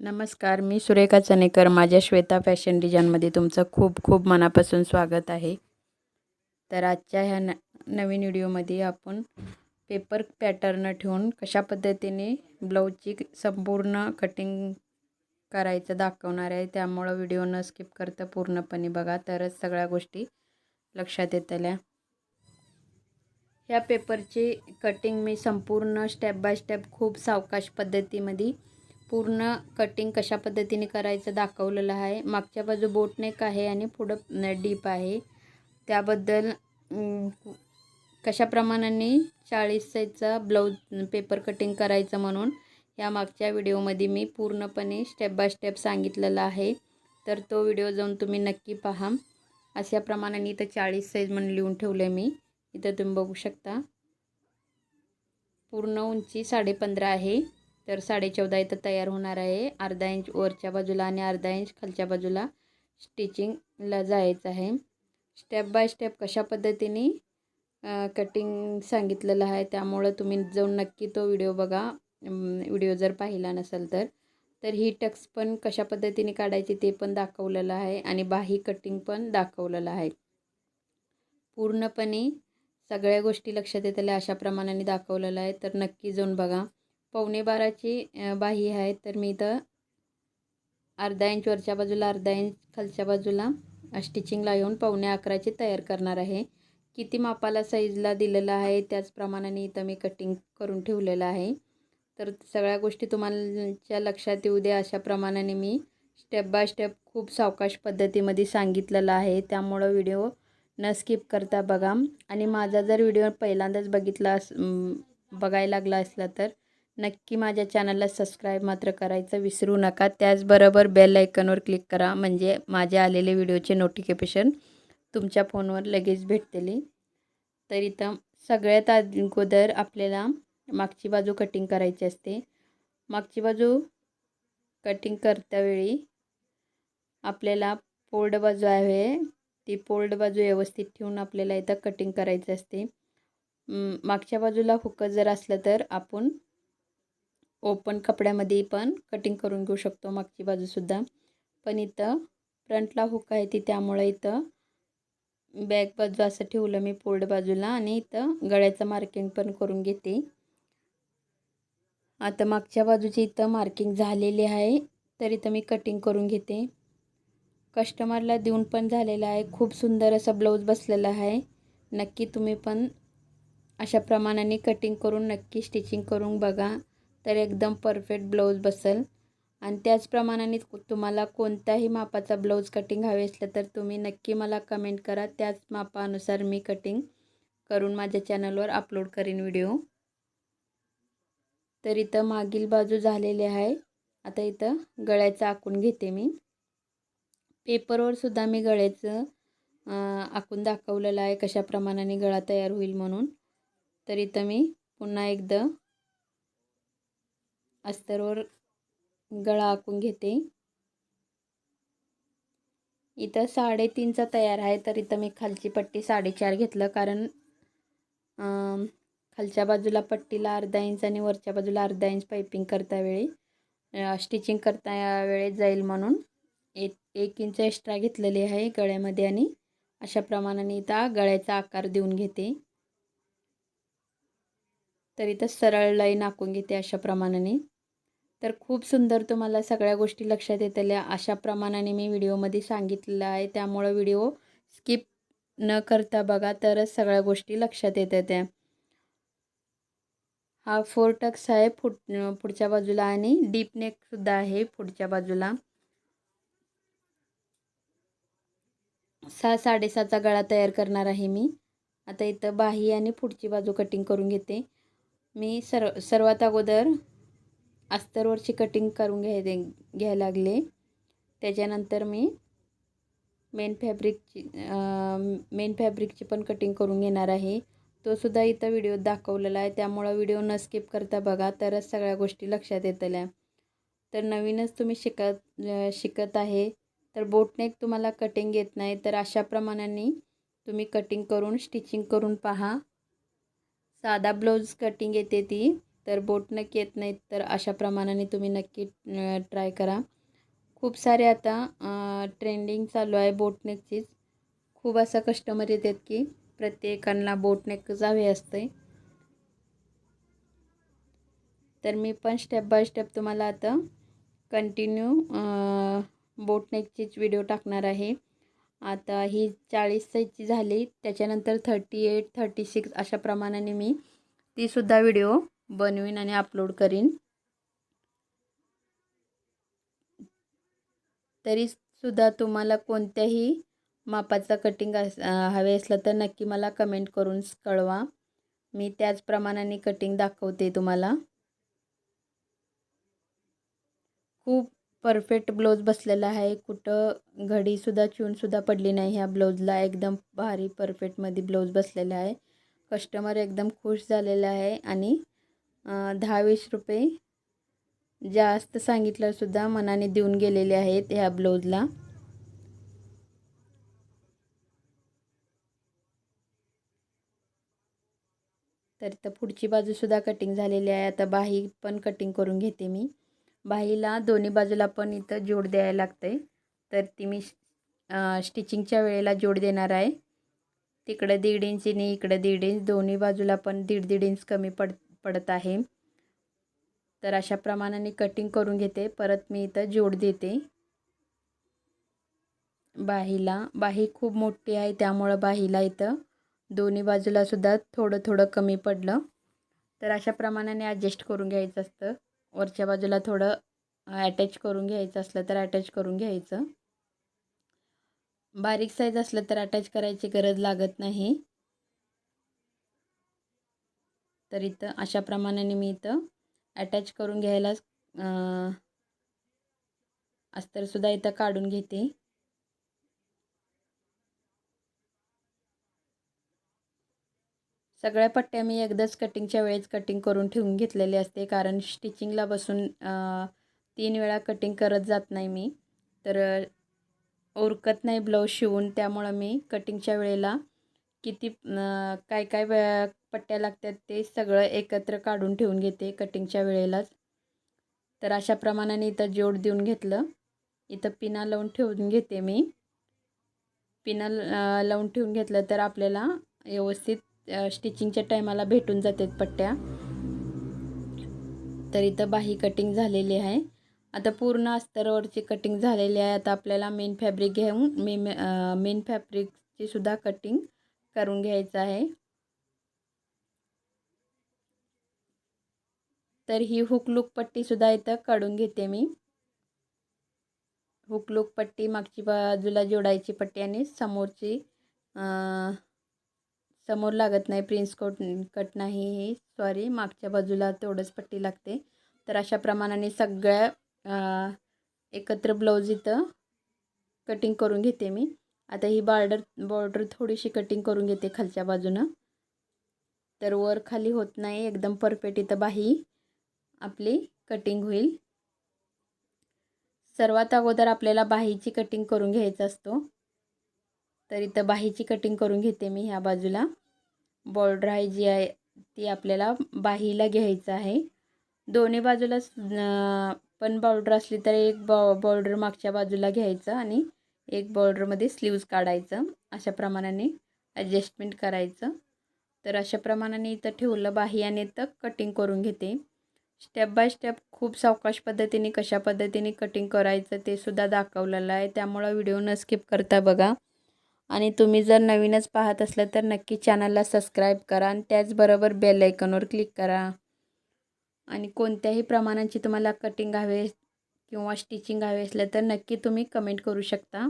नमस्कार मी सुरेखा चनेकर माझ्या श्वेता फॅशन डिझाईनमध्ये तुमचं खूप खूप मनापासून स्वागत आहे. तर आजच्या ह्या न नवीन व्हिडिओमध्ये आपण पेपर पॅटर्न ठेवून कशा पद्धतीने ब्लाऊजची संपूर्ण कटिंग करायचं दाखवणार आहे त्यामुळं व्हिडिओ न स्किप करता पूर्णपणे बघा. तरच सगळ्या गोष्टी लक्षात येतल्या. ह्या पेपरची कटिंग मी संपूर्ण स्टेप बाय स्टेप खूप सावकाश पद्धतीमध्ये पूर्ण कटिंग कशा पद्धतीने करायचं दाखवलेलं आहे. मागच्या बाजू बोटनेक आहे आणि पुढं डीप आहे. त्याबद्दल कशा प्रमाणाने चाळीस साईजचा ब्लाऊज पेपर कटिंग करायचं म्हणून या मागच्या व्हिडिओमध्ये मी पूर्णपणे स्टेप बाय स्टेप सांगितलेला आहे. तर तो व्हिडिओ जाऊन तुम्ही नक्की पहा. अशा प्रमाणाने इथं चाळीस साईज म्हणून लिहून ठेवलं आहे मी. इथं तुम्ही बघू शकता. पूर्ण उंची साडेपंधरा आहे. तर साडेचौदा इथं तयार होणार आहे. अर्धा इंच वरच्या बाजूला आणि अर्धा इंच खालच्या बाजूला स्टिचिंगला जायचं आहे. स्टेप बाय स्टेप कशा पद्धतीने कटिंग सांगितलेलं आहे त्यामुळं तुम्ही जाऊन नक्की तो व्हिडिओ बघा. व्हिडिओ जर पाहिला नसेल तर. तर ही टक्स पण कशा पद्धतीने काढायची ते पण दाखवलेलं आहे आणि बाही कटिंग पण दाखवलेलं आहे. पूर्णपणे सगळ्या गोष्टी लक्षात येतल्या अशा प्रमाणाने दाखवलेलं आहे. तर नक्की जाऊन बघा. पावणे बाराची बाही आहे. तर मी इथं अर्धा इंच वरच्या बाजूला अर्धा इंच खालच्या बाजूला स्टिचिंगला येऊन पावणे अकराची तयार करणार आहे. किती मापाला साईजला दिलेलं आहे त्याच प्रमाणाने इथं मी कटिंग करून ठेवलेलं आहे. तर सगळ्या गोष्टी तुम्हालाच्या लक्षात येऊ द्या. अशा प्रमाणाने मी स्टेप बाय स्टेप खूप सावकाश पद्धतीमध्ये सांगितलेलं आहे. त्यामुळं व्हिडिओ न स्किप करता बघा. आणि माझा जर व्हिडिओ पहिल्यांदाच बघितला अस बघायला लागला असला तर नक्की माझ्या चॅनलला सबस्क्राईब मात्र करायचं विसरू नका. त्याचबरोबर बेल आयकनवर क्लिक करा म्हणजे माझे आलेले व्हिडिओचे नोटिफिकेशन तुमच्या फोनवर लगेच भेटतील. तर इथं सगळ्यात अगोदर आपल्याला मागची बाजू कटिंग करायची असते. मागची बाजू कटिंग करतावेळी आपल्याला पोल्ड बाजू आहे. ती पोल्ड बाजू व्यवस्थित ठेवून आपल्याला इथं कटिंग करायचं असते. मागच्या बाजूला हुक जर असलं तर आपण ओपन कपड्यामध्ये पण कटिंग करून घेऊ शकतो मागची बाजूसुद्धा पण इथं फ्रंटला हुक आहे ती त्यामुळे इथं बॅक बाजू असं ठेवलं मी पोल्ड बाजूला आणि इथं गळ्याचं मार्किंग पण करून घेते. आता मागच्या बाजूची इथं मार्किंग झालेली आहे तर इथं मी कटिंग करून घेते. कस्टमरला देऊन पण झालेलं आहे खूप सुंदर असा ब्लाऊज बसलेला आहे. नक्की तुम्ही पण अशा प्रमाणाने कटिंग करून नक्की स्टिचिंग करून बघा. तर एकदम परफेक्ट ब्लाऊज बसेल. आणि त्याचप्रमाणाने तुम्हाला कोणत्याही मापाचा ब्लाऊज कटिंग हवे असलं तर तुम्ही नक्की मला कमेंट करा. त्याच मापानुसार मी कटिंग करून माझ्या चॅनलवर अपलोड करीन व्हिडिओ तर इथं मागील बाजू झालेली आहे. आता इथं गळ्याचं आखून घेते मी. पेपरवर सुद्धा मी गळ्याचं आखून दाखवलेलं आहे. कशा प्रमाणाने गळा तयार होईल म्हणून. तर इथं मी पुन्हा एकदा अस्तरवर गळा आखून घेते. इथं साडेतीनचा तयार आहे तर इथं मी खालची पट्टी साडेचार घेतलं कारण खालच्या बाजूला पट्टीला अर्धा इंच आणि वरच्या बाजूला अर्धा इंच पायपिंग करता वेळी स्टिचिंग करता वेळेत जाईल म्हणून. एक एक इंच एक्स्ट्रा घेतलेली आहे गळ्यामध्ये आणि अशा प्रमाणाने इथं गळ्याचा आकार देऊन घेते. तर इथं सरळ लाईन आखून घेते अशा प्रमाणाने तर खूप सुंदर तुम्हाला सगळ्या गोष्टी लक्षात येतल्या. अशा प्रमाणाने मी व्हिडिओमध्ये सांगितलेलं आहे. त्यामुळं व्हिडिओ स्किप न करता बघा तरच सगळ्या गोष्टी लक्षात येतात त्या. हा फोर टक्स आहे फुट पुढच्या बाजूला आणि डीप नेकसुद्धा आहे पुढच्या बाजूला. सहा साडेसहाचा गळा तयार करणार आहे मी. आता इथं बाही आणि पुढची बाजू कटिंग करून घेते. मी सर्व सर्वात अगोदर अस्तरवरची कटिंग करून घ्याय घ्यायला लागले. त्याच्यानंतर मी मेन फॅब्रिकची मेन फॅब्रिकची पण कटिंग करून घेणार आहे. तो सुद्धा इथं व्हिडिओ दाखवलेला आहे. त्यामुळं व्हिडिओ न स्किप करता बघा तरच सगळ्या गोष्टी लक्षात येतल्या. तर नवीनच तुम्ही शिकत शिकत आहे तर बोटनेक तुम्हाला कटिंग येत नाही तर अशा प्रमाणाने तुम्ही कटिंग करून स्टिचिंग करून पहा. साधा ब्लाऊज कटिंग येते ती तर बोटनेक येत नाहीत तर अशा प्रमाणाने तुम्ही नक्की ट्राय करा. खूप सारे आता ट्रेंडिंग चालू आहे बोटनेकचीच खूप असा कस्टमर येतात की प्रत्येकांना बोटनेकच हवे असते तर मी पण स्टेप बाय स्टेप तुम्हाला आता कंटिन्यू बोटनेकचीच व्हिडिओ टाकणार आहे. आता ही चाळीस साईजची झाली. त्याच्यानंतर थर्टी एट थर्टी सिक्स अशा प्रमाणाने मी तीसुद्धा व्हिडिओ बनवीन आणि अपलोड करीन. तरीसुद्धा तुम्हाला कोणत्याही मापाचा कटिंग अस हवे असलं तर नक्की मला कमेंट करून कळवा. मी त्याच प्रमाणाने कटिंग दाखवते तुम्हाला. खूप परफेक्ट ब्लाऊज बसलेला आहे. कुठं घडीसुद्धा चिवूनसुद्धा पडली नाही ह्या ब्लाऊजला. एकदम भारी परफेक्टमध्ये ब्लाऊज बसलेला आहे. कस्टमर एकदम खुश झालेला आहे आणि दहा वीस रुपये जास्त सांगितलंसुद्धा मनाने देऊन गेलेले आहेत ह्या ब्लाऊजला. तर तर पुढची बाजूसुद्धा कटिंग झालेली आहे. आता बाही पण कटिंग करून घेते मी. बाहीला दोन्ही बाजूला पण इथं जोड द्यायला लागतं आहे तर ती मी स्टिचिंगच्या वेळेला जोड देणार आहे. तिकडं दीड इंचीने इकडं दीड इंच. दोन्ही बाजूला पण दीड दीड इंच कमी पड पडत आहे. तर अशा प्रमाणाने कटिंग करून घेते. परत मी इथं जोड देते. बाहीला. बाही खूप मोठी आहे त्यामुळं बाहीला इथं दोन्ही बाजूला सुद्धा थोडं थोडं कमी पडलं. तर अशा प्रमाणाने ॲडजस्ट करून घ्यायचं असतं. वरच्या बाजूला थोडं अटॅच करून घ्यायचं असलं तर अटॅच करून घ्यायचं. बारीक साईज असलं तर अटॅच करायची गरज लागत नाही. तर इथं अशा प्रमाणाने मी इथं अटॅच करून घ्यायला अस्तरसुद्धा इथं काढून घेते. सगळ्या पट्ट्या मी एकदाच कटिंगच्या वेळेस कटिंग करून ठेवून घेतलेली असते. कारण स्टिचिंगला बसून तीन वेळा कटिंग करत जात नाही मी. तर उरकत नाही ब्लाऊज शिवून. त्यामुळं मी कटिंगच्या वेळेला किती काय काय पट्ट्या लागतात ते सगळं एकत्र काढून ठेवून घेते कटिंगच्या वेळेलाच. तर अशा प्रमाणाने इथं जोड देऊन घेतलं. इथं पिना लावून ठेवून घेते मी. पिना लावून ठेवून घेतलं तर आपल्याला व्यवस्थित स्टिचिंगच्या टायमाला भेटून जातात पट्ट्या. तर इथं बाही कटिंग झालेली आहे. आता पूर्ण अस्तरवरची कटिंग झालेली आहे. आता आपल्याला मेन फॅब्रिक घेऊन मे मेन फॅब्रिकची सुद्धा कटिंग करून घ्यायचं आहे. तर ही हुकलूक पट्टीसुद्धा इथं काढून घेते मी. हुकलूक पट्टी मागची बाजूला जोडायची पट्टी आणि समोरची समोर लागत नाही प्रिन्स कोट कट नाही ही सॉरी मागच्या बाजूला तेवढंच पट्टी लागते. तर अशा प्रमाणाने सगळ्या एकत्र ब्लाऊज इथं कटिंग करून घेते मी. आता ही बॉर्डर बॉर्डर थोडीशी कटिंग करून घेते खालच्या बाजूनं. तर वर खाली होत नाही एकदम परफेक्ट इथं बाही आपली कटिंग होईल. सर्वात अगोदर आपल्याला बाहीची कटिंग करून घ्यायचा असतो. तर इथं बाहीची कटिंग करून घेते मी ह्या बाजूला. बॉर्डर आहे जी आहे ती आपल्याला बाहीला घ्यायचं आहे. दोन्ही बाजूला पण बॉर्डर असली तर एक बॉ बॉर्डर मागच्या बाजूला घ्यायचं आणि एक बॉर्डरमध्ये स्लीव्ज काढायचं. अशा प्रमाणाने ॲडजस्टमेंट करायचं. तर अशा प्रमाणाने इथं ठेवलं बाही आणि इथं कटिंग करून घेते. स्टेप बाय स्टेप खूप सावकाश पद्धतीने कशा पद्धतीने कटिंग करायचं ते सुद्धा दाखवलेलं आहे. त्यामुळं व्हिडिओ न स्किप करता बघा. आणि तुम्ही जर नवीनच पाहत असलं तर नक्की चॅनलला सबस्क्राईब करा आणि त्याचबरोबर बेल आयकॉनवर क्लिक करा. आणि कोणत्याही प्रमाणाची तुम्हाला कटिंग हवे किंवा स्टिचिंग हवे असलं तर नक्की तुम्ही कमेंट करू शकता.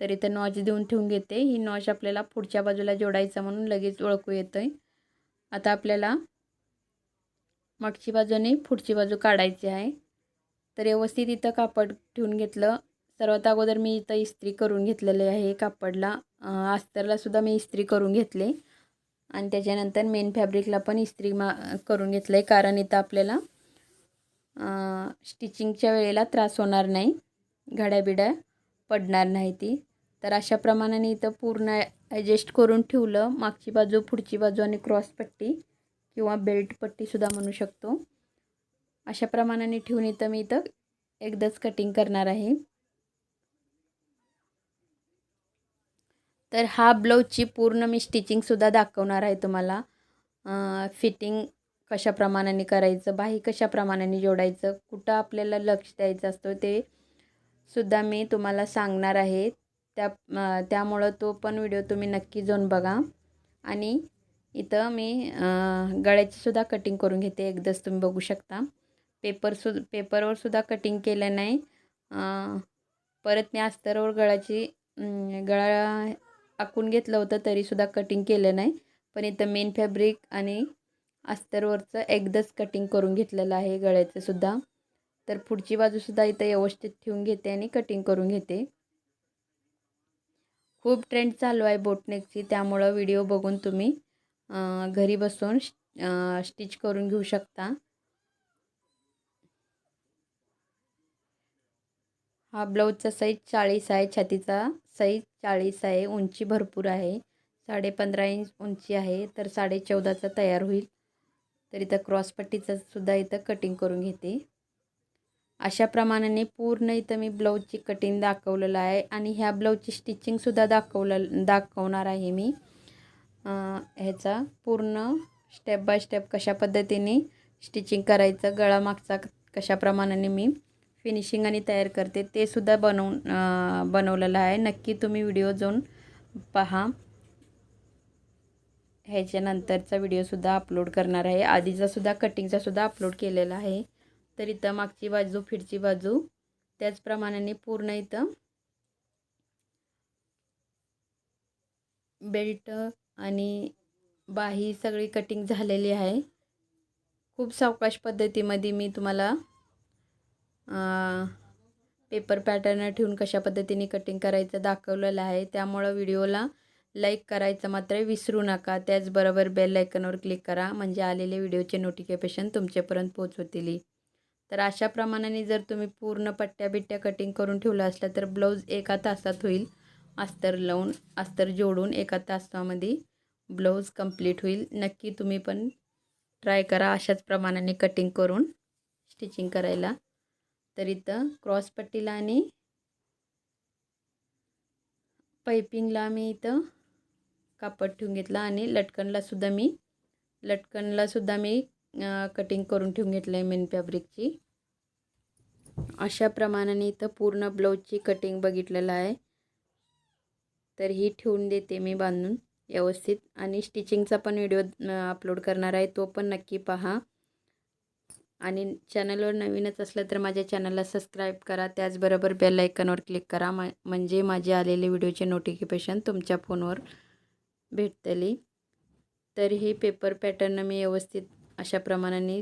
तर इथं नॉच देऊन ठेवून घेते. ही नॉच आपल्याला पुढच्या बाजूला जोडायचं म्हणून लगेच ओळखू येतं आहे आता आपल्याला मागची बाजूने पुढची बाजू काढायची आहे. तर व्यवस्थित इथं कापड ठेवून घेतलं. सर्वात अगोदर मी इथं इस्त्री करून घेतलेले आहे कापडला. अस्तरलासुद्धा मी इस्त्री करून घेतले. आणि त्याच्यानंतर मेन फॅब्रिकला पण इस्त्री मा करून घेतलं आहे कारण इथं आपल्याला स्टिचिंगच्या वेळेला त्रास होणार नाही. घड्याबिड्या पडणार नाही ती. तर अशा प्रमाणाने इथं पूर्ण ॲडजस्ट करून ठेवलं. मागची बाजू पुढची बाजू आणि क्रॉस पट्टी किंवा बेल्ट पट्टीसुद्धा म्हणू शकतो. अशा प्रमाणाने ठेवून इथं मी इथं एकदाच कटिंग करणार आहे. तर हा ब्लाऊजची पूर्ण मी स्टिचिंगसुद्धा दाखवणार आहे तुम्हाला. फिटिंग कशा प्रमाणाने करायचं बाही कशा प्रमाणाने जोडायचं कुठं आपल्याला लक्ष द्यायचं असतं ते सुद्धा मी तुम्हाला सांगणार आहे. त्या त्यामुळं तो पण व्हिडिओ तुम्ही नक्की जाऊन बघा. आणि इथं मी गळ्याचीसुद्धा कटिंग करून घेते एकदाच तुम्ही बघू शकता. पेपरसु पेपरवर सुद्धा कटिंग केलं नाही. परत मी अस्तरवर गळाची गळा आखून घेतलं होतं तरीसुद्धा कटिंग केलं नाही. पण इथं मेन फॅब्रिक आणि अस्तरवरचं एकदाच कटिंग करून घेतलेलं आहे गळ्याचंसुद्धा. तर पुढची बाजूसुद्धा इथं व्यवस्थित ठेवून घेते आणि कटिंग करून घेते. खूप ट्रेंड चालू आहे बोटनेकची त्यामुळं व्हिडिओ बघून तुम्ही घरी बसून स्टिच करून घेऊ शकता. हा ब्लाऊजचा साईज चाळीस आहे छातीचा साईज चाळीस आहे उंची भरपूर आहे. साडे पंधरा इंच उंची आहे तर साडे चौदाचा तयार होईल. तर इथं क्रॉसपट्टीचं सुद्धा इथं कटिंग करून घेते. अशा प्रमाणाने पूर्ण इथं मी ब्लाऊजची कटिंग दाखवलेलं आहे आणि ह्या ब्लाऊजची स्टिचिंगसुद्धा दाखवलं दाखवणार आहे मी. ह्याचा पूर्ण स्टेप बाय स्टेप कशा पद्धतीने स्टिचिंग करायचं गळा मागचा कशा प्रमाणाने मी फिनिशिंग आणि तयार करते ते सुद्धा बनवून बनवलेलं आहे. नक्की तुम्ही व्हिडिओ जाऊन पहा. ह्याच्यानंतरचा व्हिडिओसुद्धा अपलोड करणार आहे. आधीचासुद्धा कटिंगचासुद्धा अपलोड केलेला आहे. तर इथं मागची बाजू फिरची बाजू त्याचप्रमाणे पूर्ण इथं बेल्ट आणि बाही सगळी कटिंग झालेली आहे. खूप सावकाश पद्धतीमध्ये मी तुम्हाला पेपर पॅटर्न ठेवून कशा पद्धतीने कटिंग करायचं दाखवलेलं आहे. त्यामुळं व्हिडिओला लाईक करायचं मात्र विसरू नका. त्याचबरोबर बेल आयकनवर क्लिक करा. म्हणजे आलेले व्हिडिओचे नोटिफिकेशन तुमच्यापर्यंत पोचवतील तर अशा प्रमाणाने जर तुम्ही पूर्ण पट्ट्या बिट्ट्या कटिंग करून ठेवलं असलं तर ब्लाऊज एका तासात होईल. अस्तर लावून अस्तर जोडून एका तासामध्ये ब्लाऊज कंप्लीट होईल. नक्की तुम्ही पण ट्राय करा अशाच प्रमाणाने कटिंग करून स्टिचिंग करायला. तर इथं क्रॉसपट्टीला आणि पायपिंगला मी इथं कापड ठेवून घेतलं आणि लटकनलासुद्धा मी लटकनलासुद्धा मी कटिंग करून ठेवून घेतलं आहे मेन फॅब्रिकची अशा प्रमाणाने इथं पूर्ण ब्लाऊजची कटिंग बघितलेलं आहे. तर ही ठेवून देते मी बांधून व्यवस्थित. आणि स्टिचिंगचा पण व्हिडिओ अपलोड करणार आहे तो पण नक्की पहा. आणि चॅनलवर नवीनच असलं तर माझ्या चॅनलला सबस्क्राईब करा. त्याचबरोबर बेल क्लिक करा. म म्हणजे माझे आलेले व्हिडिओचे नोटिफिकेशन तुमच्या फोनवर भेटतली. तर हे पेपर पॅटर्न मी व्यवस्थित अशा प्रमाणाने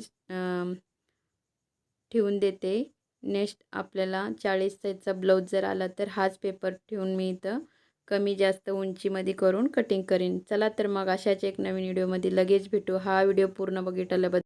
ठेवून देते. नेक्स्ट आपल्याला चाळीस साईजचा ब्लाऊज जर आला तर हाच पेपर ठेवून मी इथं कमी जास्त उंचीमध्ये करून कटिंग करीन. चला तर मग अशाच एक नवीन व्हिडिओमध्ये लगेच भेटू. हा व्हिडिओ पूर्ण बघितल्याबद्दल